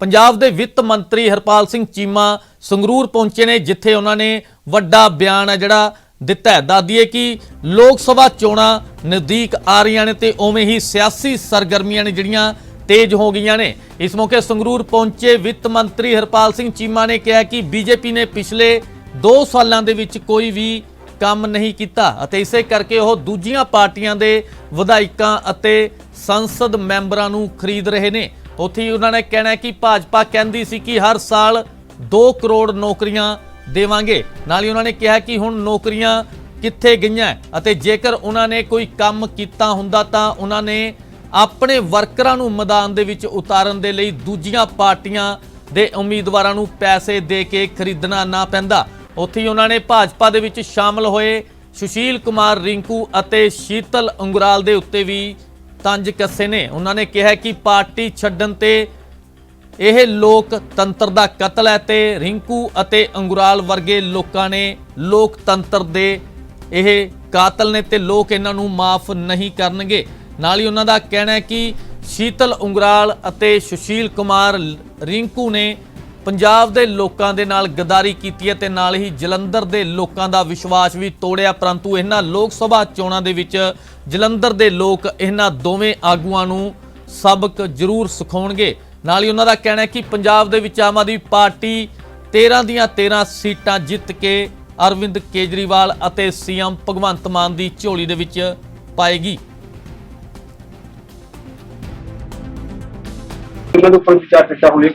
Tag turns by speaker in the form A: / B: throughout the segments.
A: ਪੰਜਾਬ ਦੇ ਵਿੱਤ ਮੰਤਰੀ ਹਰਪਾਲ ਸਿੰਘ ਚੀਮਾ ਸੰਗਰੂਰ ਪਹੁੰਚੇ ਨੇ, ਜਿੱਥੇ ਉਹਨਾਂ ਨੇ ਵੱਡਾ ਬਿਆਨ ਹੈ ਜਿਹੜਾ ਦਿੱਤਾ ਹੈ। ਦੱਸਦੀਏ ਕਿ ਲੋਕ ਸਭਾ ਚੋਣਾਂ ਨਜ਼ਦੀਕ ਆ ਰਹੀਆਂ ਨੇ ਤੇ ਉਵੇਂ ਹੀ ਸਿਆਸੀ ਸਰਗਰਮੀਆਂ ਨੇ ਜਿਹੜੀਆਂ ਤੇਜ਼ ਹੋ ਗਈਆਂ ਨੇ। ਇਸ ਮੌਕੇ ਸੰਗਰੂਰ ਪਹੁੰਚੇ ਵਿੱਤ ਮੰਤਰੀ ਹਰਪਾਲ ਸਿੰਘ ਚੀਮਾ ਨੇ ਕਿਹਾ ਕਿ ਬੀਜੇਪੀ ਨੇ ਪਿਛਲੇ 2 ਸਾਲਾਂ ਦੇ ਵਿੱਚ ਕੋਈ ਵੀ ਕੰਮ ਨਹੀਂ ਕੀਤਾ ਅਤੇ ਇਸੇ ਕਰਕੇ ਉਹ ਦੂਜੀਆਂ ਪਾਰਟੀਆਂ ਦੇ ਵਿਧਾਇਕਾਂ ਅਤੇ ਸੰਸਦ ਮੈਂਬਰਾਂ ਨੂੰ ਖਰੀਦ ਰਹੇ ਨੇ। ਉੱਥੇ ਹੀ ਉਹਨਾਂ ਨੇ ਕਹਿਣਾ ਕਿ ਭਾਜਪਾ ਕਹਿੰਦੀ ਸੀ ਕਿ ਹਰ ਸਾਲ 2 ਕਰੋੜ ਨੌਕਰੀਆਂ ਦੇਵਾਂਗੇ। ਨਾਲ ਹੀ ਉਹਨਾਂ ਨੇ ਕਿਹਾ ਕਿ ਹੁਣ ਨੌਕਰੀਆਂ ਕਿੱਥੇ ਗਈਆਂ ਅਤੇ ਜੇਕਰ ਉਹਨਾਂ ਨੇ ਕੋਈ ਕੰਮ ਕੀਤਾ ਹੁੰਦਾ ਤਾਂ ਉਹਨਾਂ ਨੇ ਆਪਣੇ ਵਰਕਰਾਂ ਨੂੰ ਮੈਦਾਨ ਦੇ ਵਿੱਚ ਉਤਾਰਨ ਦੇ ਲਈ ਦੂਜੀਆਂ ਪਾਰਟੀਆਂ ਦੇ ਉਮੀਦਵਾਰਾਂ ਨੂੰ ਪੈਸੇ ਦੇ ਕੇ ਖਰੀਦਣਾ ਨਾ ਪੈਂਦਾ। ਉੱਥੇ ਹੀ ਉਹਨਾਂ ਨੇ ਭਾਜਪਾ ਦੇ ਵਿੱਚ ਸ਼ਾਮਲ ਹੋਏ ਸੁਸ਼ੀਲ ਕੁਮਾਰ ਰਿੰਕੂ ਅਤੇ ਸ਼ੀਤਲ ਅੰਗੁਰਾਲ ਦੇ ਉੱਤੇ ਵੀ ਤੰਜ ਕੱਸੇ ਨੇ। ਉਹਨਾਂ ਨੇ ਕਿਹਾ ਕਿ ਪਾਰਟੀ ਛੱਡਣ ਤੇ ਇਹ ਲੋਕਤੰਤਰ ਦਾ ਕਤਲ ਹੈ ਤੇ ਰਿੰਕੂ ਅਤੇ ਅੰਗੁਰਾਲ ਵਰਗੇ ਲੋਕਾਂ ਨੇ ਲੋਕਤੰਤਰ ਦੇ ਇਹ ਕਾਤਲ ਨੇ ਤੇ ਲੋਕ ਇਹਨਾਂ ਨੂੰ ਮਾਫ ਨਹੀਂ ਕਰਨਗੇ। ਨਾਲ ਹੀ ਉਹਨਾਂ ਦਾ ਕਹਿਣਾ ਹੈ ਕਿ ਸ਼ੀਤਲ ਉਂਗਰਾਲ ਅਤੇ ਸੁਸ਼ੀਲ ਕੁਮਾਰ ਰਿੰਕੂ ਨੇ ਪੰਜਾਬ ਦੇ ਲੋਕਾਂ ਦੇ ਨਾਲ ਗਦਾਰੀ ਕੀਤੀ ਹੈ ਤੇ ਨਾਲ ਹੀ ਜਲੰਧਰ ਦੇ ਲੋਕਾਂ ਦਾ ਵਿਸ਼ਵਾਸ ਵੀ ਤੋੜਿਆ, ਪਰੰਤੂ ਇਹਨਾਂ ਲੋਕ ਸਭਾ ਚੋਣਾਂ ਦੇ ਵਿੱਚ ਜਲੰਧਰ ਦੇ ਲੋਕ ਇਹਨਾਂ ਦੋਵੇਂ ਆਗੂਆਂ ਨੂੰ ਸਬਕ ਜ਼ਰੂਰ ਸਿਖਾਉਣਗੇ। ਨਾਲ ਹੀ ਉਹਨਾਂ ਦਾ ਕਹਿਣਾ ਹੈ ਕਿ ਪੰਜਾਬ ਦੇ ਵਿੱਚ ਆਮ ਆਦਮੀ ਪਾਰਟੀ 13 ਦੀਆਂ 13 ਸੀਟਾਂ ਜਿੱਤ ਕੇ ਅਰਵਿੰਦ ਕੇਜਰੀਵਾਲ ਅਤੇ ਸੀਐਮ ਭਗਵੰਤ ਮਾਨ ਦੀ ਝੋਲੀ ਦੇ ਵਿੱਚ ਪਾਏਗੀ।
B: ਉਹਨਾਂ ਦੇ ਉੱਪਰ ਵਿਚਾਰ ਚਰਚਾ ਹੋਣੀ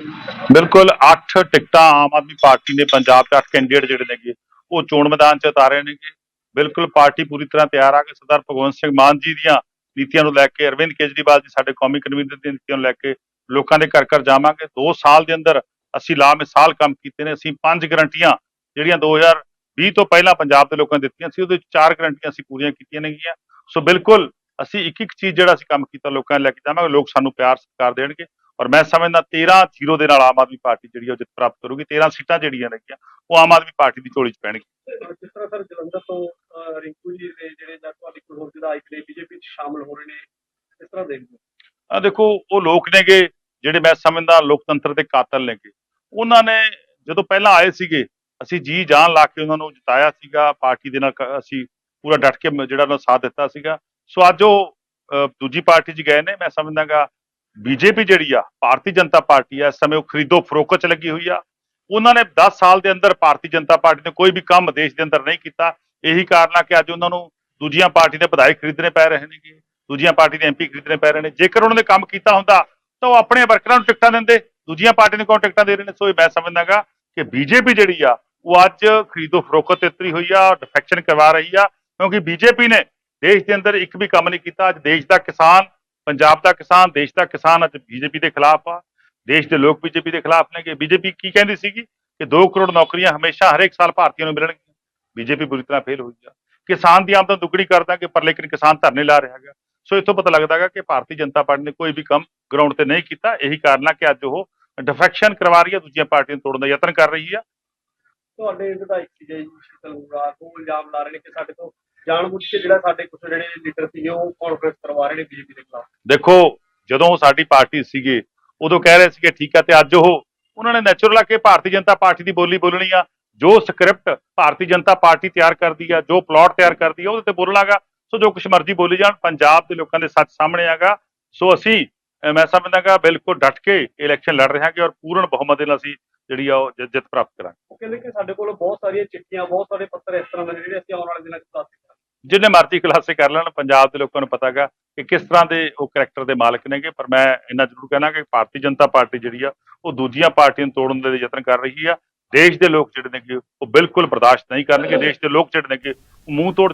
C: ਬਿਲਕੁਲ 8 ਟਿਕਟਾਂ ਆਮ ਆਦਮੀ ਪਾਰਟੀ ਨੇ ਪੰਜਾਬ 'ਚ 8 ਕੈਂਡੀਡੇਟ ਜਿਹੜੇ ਨੇਗੇ, ਉਹ ਚੋਣ ਮੈਦਾਨ 'ਚ ਉਤਾਰੇ ਨੇਗੇ। ਬਿਲਕੁਲ ਪਾਰਟੀ ਪੂਰੀ ਤਰ੍ਹਾਂ ਤਿਆਰ ਆ ਕੇ ਸਰਦਾਰ ਭਗਵੰਤ ਸਿੰਘ ਮਾਨ ਜੀ ਦੀਆਂ ਨੀਤੀਆਂ ਨੂੰ ਲੈ ਕੇ, ਅਰਵਿੰਦ ਕੇਜਰੀਵਾਲ ਜੀ ਸਾਡੇ ਕੌਮੀ ਕਨਵੀਨਰ ਦੀਆਂ ਨੀਤੀਆਂ ਨੂੰ ਲੈ ਕੇ ਲੋਕਾਂ ਦੇ ਘਰ ਘਰ ਜਾਵਾਂਗੇ। 2 ਸਾਲ ਦੇ ਅੰਦਰ ਅਸੀਂ ਲਾਮਿਸਾਲ ਕੰਮ ਕੀਤੇ ਨੇ। ਅਸੀਂ ਪੰਜ ਗਰੰਟੀਆਂ ਜਿਹੜੀਆਂ 2020 ਤੋਂ ਪਹਿਲਾਂ ਪੰਜਾਬ ਦੇ ਲੋਕਾਂ ਨੇ ਦਿੱਤੀਆਂ ਸੀ, ਉਹਦੇ ਵਿੱਚ ਚਾਰ ਗਰੰਟੀਆਂ ਅਸੀਂ ਪੂਰੀਆਂ ਕੀਤੀਆਂ ਨੇਗੀਆਂ। ਸੋ ਬਿਲਕੁਲ ਅਸੀਂ ਇੱਕ ਇੱਕ ਚੀਜ਼ ਜਿਹੜਾ ਅਸੀਂ ਕੰਮ ਕੀਤਾ, ਲੋਕਾਂ ਨੇ ਲੈ ਕੇ ਜਾਵਾਂਗੇ। ਲੋਕ ਸਾਨੂੰ ਪਿਆਰ ਸਤਿਕਾਰ ਦੇਣਗੇ। ਔਰ ਮੈਂ ਸਮਝਦਾ 13 ਜ਼ੀਰੋ ਦੇ ਨਾਲ ਆਮ ਆਦਮੀ ਪਾਰਟੀ ਜਿਹੜੀ ਉਹ ਜਿੱਤ ਪ੍ਰਾਪਤ ਕਰੂਗੀ 13 ਸੀਟਾਂ ਜਿਹੜੀਆਂ ਨੇਗੀਆਂ ਉਹ ਆਮ ਆਦਮੀ ਪਾਰਟੀ ਦੀ ਝੋਲੀ 'ਚ ਪੈਣਗੀਆਂ।
B: ਜਿਸ ਤਰ੍ਹਾਂ ਸਰ ਜਲੰਧਰ ਤੋਂ ਰਿੰਕੂ ਜੀ ਦੇ ਜਿਹੜੇ ਜਾਂ ਤੁਹਾਡੇ ਕੋਲ ਹੋਰ ਜਿਹੜਾ ਆਈਕਲੇ ਬੀਜੇਪੀ ਚ ਸ਼ਾਮਲ ਹੋ ਰਹੇ ਨੇ ਇਸ ਤਰ੍ਹਾਂ ਦੇਖਦੇ
C: ਆ ਦੇਖੋ ਉਹ ਲੋਕ ਨੇਗੇ ਜਿਹੜੇ ਮੈਂ ਸਮਝਦਾ ਲੋਕਤੰਤਰ ਦੇ ਕਾਤਲ ਨੇਗੇ। ਉਹਨਾਂ ਨੇ ਜਦੋਂ ਪਹਿਲਾਂ ਆਏ ਸੀਗੇ ਅਸੀਂ ਜੀ ਜਾਨ ਲਾ ਕੇ ਉਹਨਾਂ ਨੂੰ ਜਿਤਾਇਆ ਸੀਗਾ ਪਾਰਟੀ ਦੇ ਨਾਲ ਅਸੀਂ ਪੂਰਾ ਡਟ ਕੇ ਜਿਹੜਾ ਉਹਨਾਂ ਸਾਥ ਦਿੱਤਾ ਸੀਗਾ। ਸੋ ਅੱਜ ਉਹ ਦੂਜੀ ਪਾਰਟੀ 'ਚ ਗਏ ਨੇ ਮੈਂ ਸਮਝਦਾਗਾ ਬੀਜੇਪੀ ਜਿਹੜੀ ਆ, ਭਾਰਤੀ ਜਨਤਾ ਪਾਰਟੀ ਆ, ਇਸ ਸਮੇਂ ਉਹ ਖਰੀਦੋ ਫਰੋਖਤ 'ਚ ਲੱਗੀ ਹੋਈ ਆ। ਉਹਨਾਂ ਨੇ 10 ਸਾਲ ਦੇ ਅੰਦਰ ਭਾਰਤੀ ਜਨਤਾ ਪਾਰਟੀ ਨੇ ਕੋਈ ਵੀ ਕੰਮ ਦੇਸ਼ ਦੇ ਅੰਦਰ ਨਹੀਂ ਕੀਤਾ। ਇਹੀ ਕਾਰਨ ਆ ਕਿ ਅੱਜ ਉਹਨਾਂ ਨੂੰ ਦੂਜੀਆਂ ਪਾਰਟੀ ਦੇ ਵਿਧਾਇਕ ਖਰੀਦਣੇ ਪੈ ਰਹੇ ਨੇਗੇ, ਦੂਜੀਆਂ ਪਾਰਟੀ ਦੇ ਐਮਪੀ ਖਰੀਦਣੇ ਪੈ ਰਹੇ ਨੇ। ਜੇਕਰ ਉਹਨਾਂ ਨੇ ਕੰਮ ਕੀਤਾ ਹੁੰਦਾ, ਤਾਂ ਉਹ ਆਪਣੇ ਵਰਕਰਾਂ ਨੂੰ ਟਿਕਟਾਂ ਦਿੰਦੇ। ਦੂਜੀਆਂ ਪਾਰਟੀ ਨੂੰ ਕਿਉਂ ਟਿਕਟਾਂ ਦੇ ਰਹੇ ਨੇ? ਸੋ ਇਹ ਮੈਂ ਸਮਝਦਾਗਾ ਕਿ ਬੀਜੇਪੀ ਜਿਹੜੀ ਆ, ਉਹ ਅੱਜ ਖਰੀਦੋ ਫਰੋਖਤ ਤੇ ਹੋਈ ਆ ਡਿਫੈਕਸ਼ਨ ਕਰਵਾ ਰਹੀ ਆ। ਕਿਉਂਕਿ ਬੀਜੇਪੀ ਨੇ ਦੇਸ਼ ਦੇ ਅੰਦਰ ਇੱਕ ਵੀ ਕੰਮ ਨਹੀਂ ਕੀਤਾ। ਅੱਜ ਦੇਸ਼ ਦਾ ਕਿਸਾਨ ਪੰਜਾਬ ਦਾ ਕਿਸਾਨ, ਦੇਸ਼ ਦਾ ਕਿਸਾਨ ਅੱਜ ਬੀਜੇਪੀ ਦੇ ਖਿਲਾਫ ਆ। ਦੇਸ਼ ਦੇ ਲੋਕ ਬੀਜੇਪੀ ਦੇ ਖਿਲਾਫ ਨੇ ਕਿ ਬੀਜੇਪੀ ਕੀ ਕਹਿੰਦੀ ਸੀਗੀ ਕਿ 2 ਕਰੋੜ ਨੌਕਰੀਆਂ ਹਮੇਸ਼ਾ ਹਰੇਕ ਸਾਲ ਭਾਰਤੀਆਂ ਨੂੰ ਮਿਲਣਗੀਆਂ। ਬੀਜੇਪੀ ਬੁਰੀ ਤਰ੍ਹਾਂ ਫੇਲ ਹੋਈ ਆ। ਕਿਸਾਨ ਦੀ ਆਮਦਨ ਦੁੱਗਣੀ ਕਰ ਦਾਂਗੇ, ਪਰ ਲੇਕਿਨ ਕਿਸਾਨ ਧਰਨੇ ਲਾ ਰਿਹਾ ਹੈਗਾ। ਸੋ ਇੱਥੋਂ ਪਤਾ ਲੱਗਦਾ ਹੈਗਾ ਕਿ ਭਾਰਤੀ ਜਨਤਾ ਪਾਰਟੀ ਨੇ ਕੋਈ ਵੀ ਕੰਮ ਗਰਾਊਂਡ ਤੇ ਨਹੀਂ ਕੀਤਾ। ਇਹੀ ਕਾਰਨ ਆ ਕਿ ਅੱਜ ਉਹ ਡਿਫੈਕਸ਼ਨ ਕਰਵਾ ਰਹੀ ਹੈ ਦੂਜੀਆਂ ਪਾਰਟੀਆਂ ਨੂੰ ਤੋੜਨ ਦਾ ਯਤਨ ਕਰ ਰਹੀ ਆ।
B: ਤੁਹਾਡੇ ਵਿਧਾਇਕ ਜੀ, ਸ਼ੀਤਲ ਗੁਰਾਰ ਉਹ ਇਲਜ਼ਾਮ ਲਾ ਰਹੇ ਨੇ ਕਿ ਸਾਡੇ ਤੋਂ ਜਾਣਬੁੱਝ ਕੇ ਜਿਹੜਾ ਸਾਡੇ ਕੁਝ ਜਿਹੜੇ ਲੀਡਰ ਸੀਗੇ ਉਹ ਕਾਨਫਰੰਸ ਕਰਵਾ ਰਹੇ ਨੇ ਬੀਜੇਪੀ ਦੇ ਖਿਲਾਫ
C: ਦੇਖੋ ਜਦੋਂ ਸਾਡੀ ਪਾਰਟੀ ਸੀਗੇ ਉਦੋਂ ਕਹਿ ਰਹੇ ਸੀਗੇ ਠੀਕ ਆ ਤੇ ਅੱਜ ਉਹ ਉਹਨਾਂ ਨੇ ਨੈਚੁਰਲ ਆ ਕਿ ਭਾਰਤੀ ਜਨਤਾ ਪਾਰਟੀ ਦੀ ਬੋਲੀ ਬੋਲਣੀ ਆ। ਜੋ ਸਕ੍ਰਿਪਟ ਭਾਰਤੀ ਜਨਤਾ ਪਾਰਟੀ ਤਿਆਰ ਕਰਦੀ ਆ ਜੋ ਪਲਾਟ ਤਿਆਰ ਕਰਦੀ ਆ ਉਹਦੇ ਤੇ ਬੋਲਣਾਗਾ ਸੋ ਜੋ ਕੁਛ ਮਰਜ਼ੀ ਬੋਲੀ ਜਾਣ ਪੰਜਾਬ ਦੇ ਲੋਕਾਂ ਦੇ ਸੱਚ ਸਾਹਮਣੇ ਆਗਾ। ਸੋ ਅਸੀਂ ਮੈਂ ਸਮਝਦਾਗਾ ਬਿਲਕੁਲ ਡਟ ਕੇ ਇਲੈਕਸ਼ਨ ਲੜ ਰਹੇ ਹਾਂਗੇ ਔਰ ਪੂਰਨ ਬਹੁਮਤ ਦੇ ਨਾਲ ਅਸੀਂ ਜਿਹੜੀ ਆ ਉਹ ਜਿੱਤ ਪ੍ਰਾਪਤ ਕਰਾਂਗੇ।
B: ਉਹ ਕਹਿੰਦੇ ਕਿ ਸਾਡੇ ਕੋਲ ਬਹੁਤ ਸਾਰੀਆਂ ਚਿੱਠੀਆਂ ਬਹੁਤ ਸਾਰੇ ਪੱਤਰ ਇਸ ਤਰ੍ਹਾਂ ਦੇ ਜਿਹੜੇ ਅਸੀਂ ਆਉਣ ਵਾਲੇ ਦਿਨਾਂ 'ਚ
C: ਜਿੰਨੇ ਮਰਜ਼ੀ ਖੁਲਾਸੇ ਕਰ ਲੈਣ, ਪੰਜਾਬ ਦੇ ਲੋਕਾਂ ਨੂੰ ਪਤਾਗਾ ਕਿ ਕਿਸ ਤਰ੍ਹਾਂ ਦੇ ਉਹ ਕਰੈਕਟਰ ਦੇ ਮਾਲਕ ਨੇਗੇ, ਪਰ ਮੈਂ ਇੰਨਾ ਜ਼ਰੂਰ ਕਹਿਣਾ ਕਿ ਭਾਰਤੀ ਜਨਤਾ ਪਾਰਟੀ ਜਿਹੜੀ ਆ, ਉਹ ਦੂਜੀਆਂ ਪਾਰਟੀਆਂ ਨੂੰ ਤੋੜਨ ਦੇ ਯਤਨ ਕਰ ਰਹੀ ਆ। ਦੇਸ਼ ਦੇ ਲੋਕ ਜਿਹੜੇ ਨੇਗੇ, ਉਹ ਬਿਲਕੁਲ ਬਰਦਾਸ਼ਤ ਨਹੀਂ ਕਰਨਗੇ। ਦੇਸ਼ ਦੇ ਲੋਕ ਜਿਹੜੇ ਨੇਗੇ, ਉਹ ਮੂੰਹ ਤੋੜ